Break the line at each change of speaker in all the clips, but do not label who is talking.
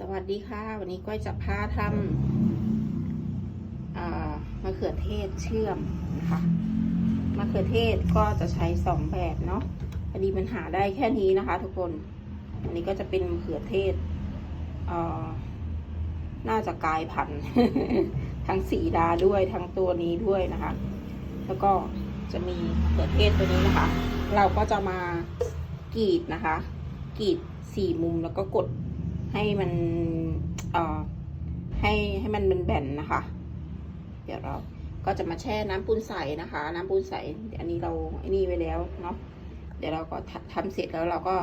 สวัสดีค่ะ วันนี้ก้อยจะพาทำมะเขือเทศเชื่อมนะคะมะเขือเทศก็จะใช้สองแบบเนาะพอดีมันหาได้แค่นี้นะคะ ทุกคน อันนี้ก็จะเป็นมะเขือเทศอ่าน่าจะกลายพันธุ์ทั้งสีดาด้วยทั้งตัวนี้ด้วยนะคะ แล้วก็จะมีมะเขือเทศตัวนี้นะคะ เราก็จะมากรีดนะคะกรีดสี่มุมแล้วก็กด ให้มันเอ่อให้ให้มันเป็นแบนนะคะ เดี๋ยวเราก็จะมาแช่น้ำปูนใสนะคะ น้ำปูนใสอันนี้เราไอ้นี่ไว้แล้วเนาะเดี๋ยวเราก็ททำเสร็จแล้วเราก็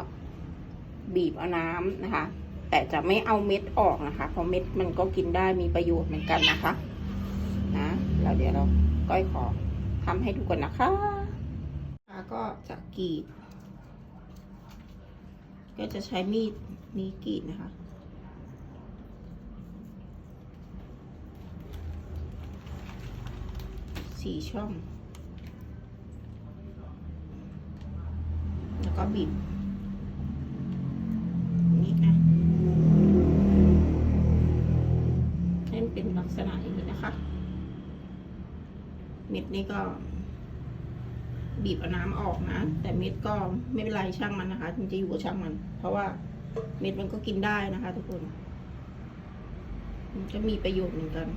บีบเอาน้ำนะคะ แต่จะไม่เอาเม็ดออกนะคะเพราะเม็ดมันก็กินได้มีประโยชน์เหมือนกันนะคะนะแล้วเดี๋ยวเราก้อยขอทำให้ดูก่อนนะคะแล้วก็จะกรีด ก็จะใช้มีด นี้กรีดนะคะ สี่ช่อง แล้วก็บีบนี่นะให้มันเป็นลักษณะอย่างนี้นะคะ เม็ดนี้ก็บีบเอาน้ำออกนะ แต่เม็ดก็ไม่เป็นไรช่างมันนะคะจริงๆอยู่กับช่างมัน เพราะว่า เม็ดมันก็กินได้นะคะ ทุกคน มันก็มีประโยชน์เหมือนกัน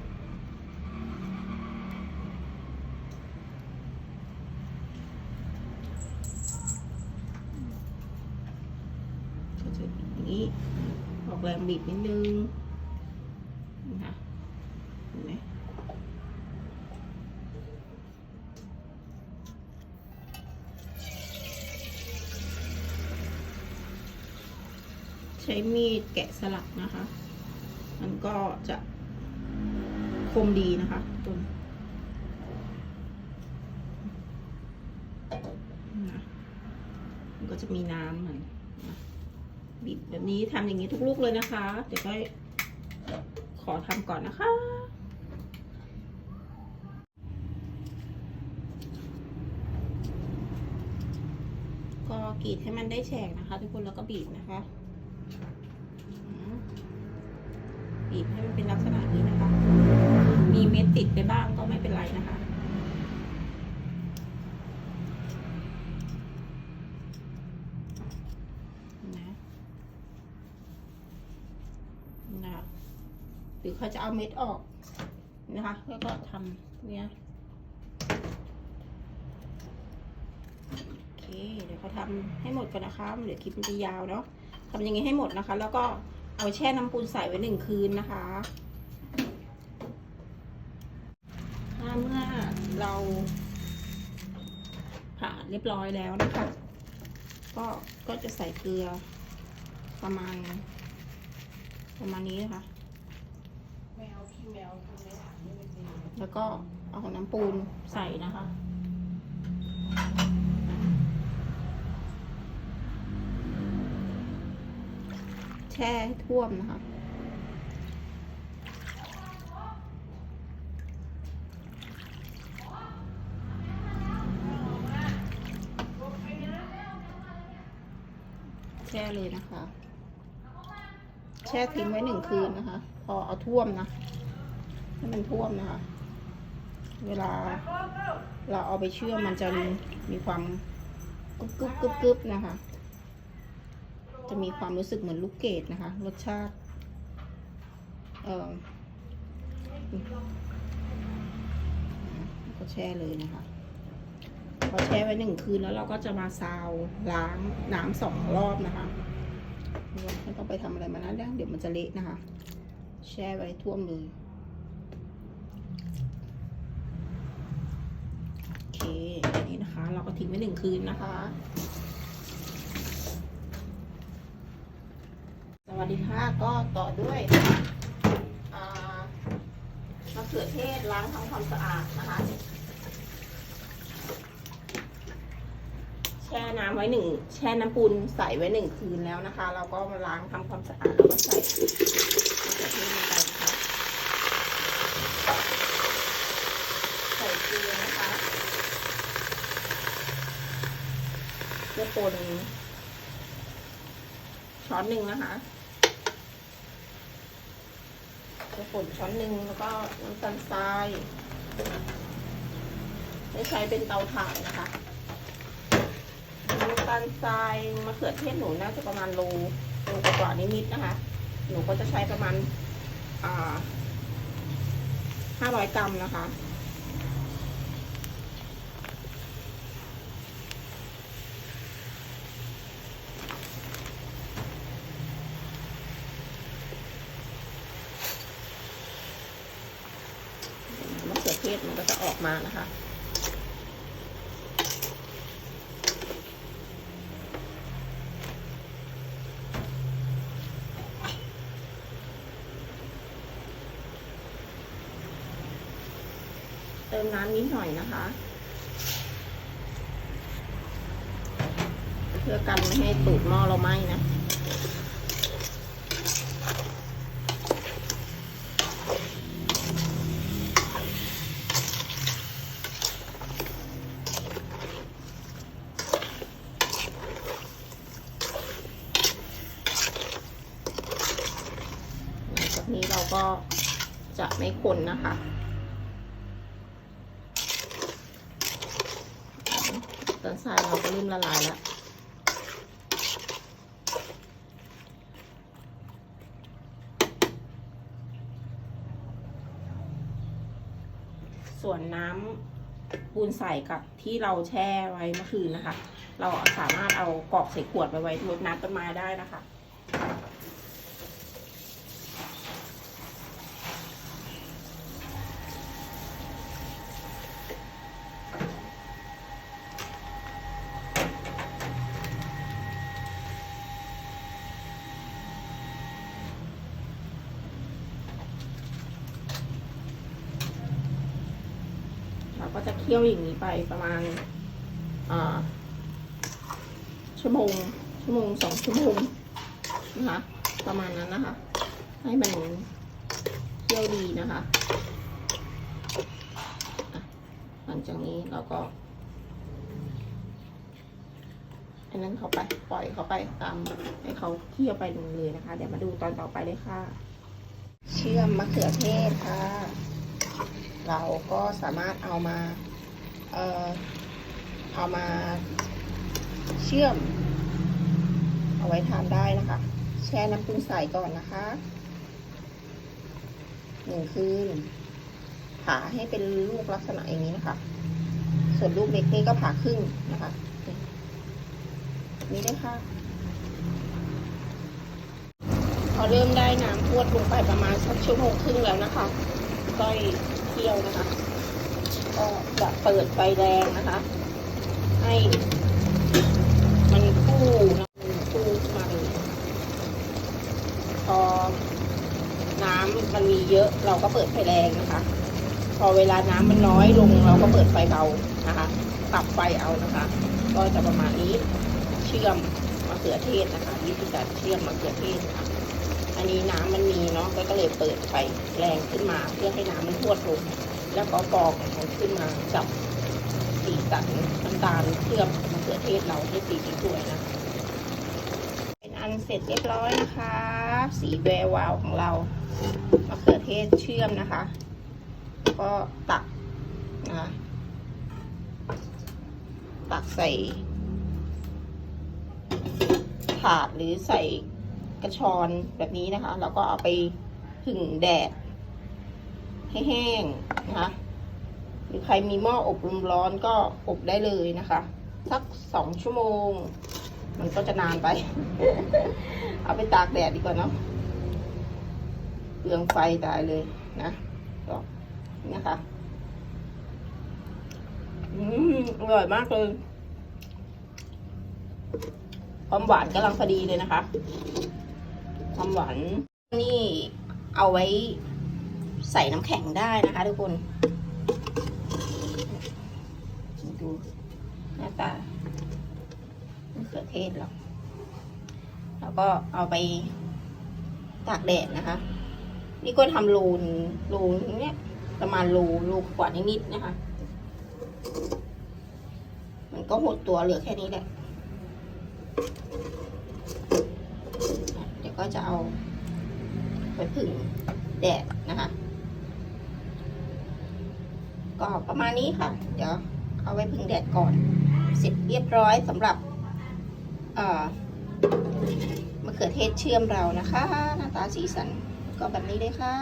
ก็จะอย่างนี้ ออกแรงบีบนิดนึงนะคะเห็นไหม ใช้มีดแกะสลักนะคะ มันก็จะคมดีนะคะต้นนะมันก็จะมีน้ำมันนบีบแบบนี้ทำอย่างนี้ทุกลูกเลยนะคะ เดี๋ยวก็ขอทำก่อนนะคะก็กรีดให้มันได้แฉกนะคะ ทุกคนแล้วก็บีบนะคะ บีบให้มันเป็นลักษณะนี้นะคะ มีเม็ดติดไปบ้างก็ไม่เป็นไรนะคะ นะนะหรือเขาจะเอาเม็ดออกนะคะ แล้วก็ทำเนี่ยโอเค เดี๋ยวเขาทำให้หมดก่อนนะคะเดี๋ยวคลิปมันจะยาวเนาะทำย่างนี้ให้หมดนะคะ แล้วก็ เอาแช่น้ำปูนใส่ไว้หนึ่งคืนนะคะถ้าเมื่อเราผ่าเรียบร้อยแล้วนะคะ ก็ก็จะใส่เกลือประมาณ ประมาณนี้นะคะ
แมวพี่แมวทำไมถามไม่เป็นไร
แล้วก็เอาน้ำปูนใส่นะคะ แช่ให้ท่วมนะคะแช่เลยนะคะ แช่ทิ้งไว้หนึ่งคืนนะคะ พอเอาท่วมนะให้มันท่วมนะคะ เวลาเราเอาไปเชื่อมมันจะมีความกรึบกรึบกึบกึบนะคะ จะมีความรู้สึกเหมือนลูกเกดนะคะ รสชาติ เออก็แช่เลยนะคะ พอแช่ไว้หนึ่งคืนแล้วเราก็จะมาซาวล้างน้ำสองรอบนะคะไม่ต้องไปทำอะไรมานะเดี๋ยวมันจะเละนะคะ แช่ไว้ท่วมเลยโอเคอันนี้นะคะ เราก็ทิ้งไว้หนึ่งคืนนะคะ วัสดีค่ะก็ต่อด้วยมะเขือเทศล้างทำความสะอาดนะคะ แช่น้ำไว้หนึ่งแช่น้ำปูนใส่ไว้หนึ่งคืนแล้วนะคะ เราก็มาล้างทำความสะอาดแล้วก็ใส่มะเขือเทศลงไปนะคะใส่เกลือนะคะเกลือป่นช้อนหนึ่งนะคะ กระป่นช้อนหนึ่งแล้วก็น้ำตาลทรายไม่ใช้เป็นเตาถ่านนะคะน้ำตาลทรายมะเขือเทศหนูน่าจะประมาณโลโลกว่านิดๆนะคะ หนูก็จะใช้ประมาณอ่าห้าร้อยกรัมนะคะ มะเขือเทศมันก็จะออกมานะคะ เติมน้ำนิดหน่อยนะคะ เพื่อกันไม่ให้ตูดหม้อเราไหม้นะ หลังจา ก็จะไม่คนนะคะ ตอนทรายเราก็เริ่มละลายแล้วส่วนน้ำปูนใส่กับที่เราแช่ไว้เมื่อคืนนะคะ เราสามารถเอากรอกใส่ขวดไปไว้รดน้ำต้นไม้ได้นะคะ ก็จะเคี่ยวอย่างนี้ไปประมาณชั่วโมงชั่วโมงสองชั่วโมงนะคะประมาณนั้นนะคะ ให้มันเคี่ยวดีนะคะหลังจากนี้เราก็อันนั้นเขาไปปล่อยเขาไปตามให้เขาเคี่ยวไปเลยนะคะ เดี๋ยวมาดูตอนต่อไปเลยค่ะ เชื่อมมะเขือเทศค่ะ เราก็สามารถเอามาเอ่อเอามาเชื่อม เอาไว้ทานได้นะคะ แช่น้ำปรุงใส่ก่อนนะคะหนึ่งคืนผ่าให้เป็นลูกลักษณะอย่างนี้นะคะ ส่วนลูกเล็กนี่ก็ผ่าครึ่งนะคะ นี่ได้ค่ะพอเริ่มได้น้ำพวดลงไปประมาณสักชั่วโมงครึ่งแล้วนะคะก้อย เคี่ยวนะคะ ก็จะเปิดไฟแดงนะคะ ให้มันฟูนะมันฟูขึ้นมาเลยพอน้ำมันมีเยอะเราก็เปิดไฟแรงนะคะ พอเวลาน้ำมันน้อยลงเราก็เปิดไฟเบานะคะปรับไฟเอานะคะ ก็จะประมาณนี้เชื่อมมะเขือเทศนะคะวิธีการเชื่อมมะเขือเทศนะคะ อันนี้น้ำมันมีเนาะก็เลยเปิดไฟแรงขึ้นมา เพื่อให้น้ำมันพรวดลง แล้วก็ฟองมันขึ้นมาจับสีสันน้ำตาลเคลือบมะเขือเทศเราให้สีสวยนะเป็นอันเสร็จเรียบร้อยนะคะ สีแวววาวของเรามะเขือเทศเชื่อมนะคะ ก็ตักนะตักใส่ถาดหรือใส่ กระชอนแบบนี้นะคะ แล้วก็เอาไปผึ่งแดดให้แห้งนะคะ หรือใครมีหม้ออบลมร้อนก็อบได้เลยนะคะ สักสองชั่วโมง มันก็จะนานไป เอาไปตากแดดดีกว่าเนาะเปลืองไฟตายเลยนะก็นี่นะคะอืมอร่อยมากเลยความหวานกำลังพอดีเลยนะคะ ความหวานนี่เอาไว้ใส่น้ำแข็งได้นะคะทุกคนดูหน้าตามะเขือเทศเราแล้วก็เอาไปตากแดดนะคะ นี่ก็ทำรูนรูนเนี้ยประมาณรูรูกว่านิดๆนะคะ มันก็หมดตัวเหลือแค่นี้แหละ เดี๋ยว ก็จะเอาไปผึ่งแดดนะคะ ก็ประมาณนี้ค่ะ เดี๋ยวเอาไว้พึ่งแดดก่อน เสร็จเรียบร้อยสำหรับเมะเขือเทศเชื่อมเรานะคะ หน้าตาสีสันก็แบบนี้เลยค่ะ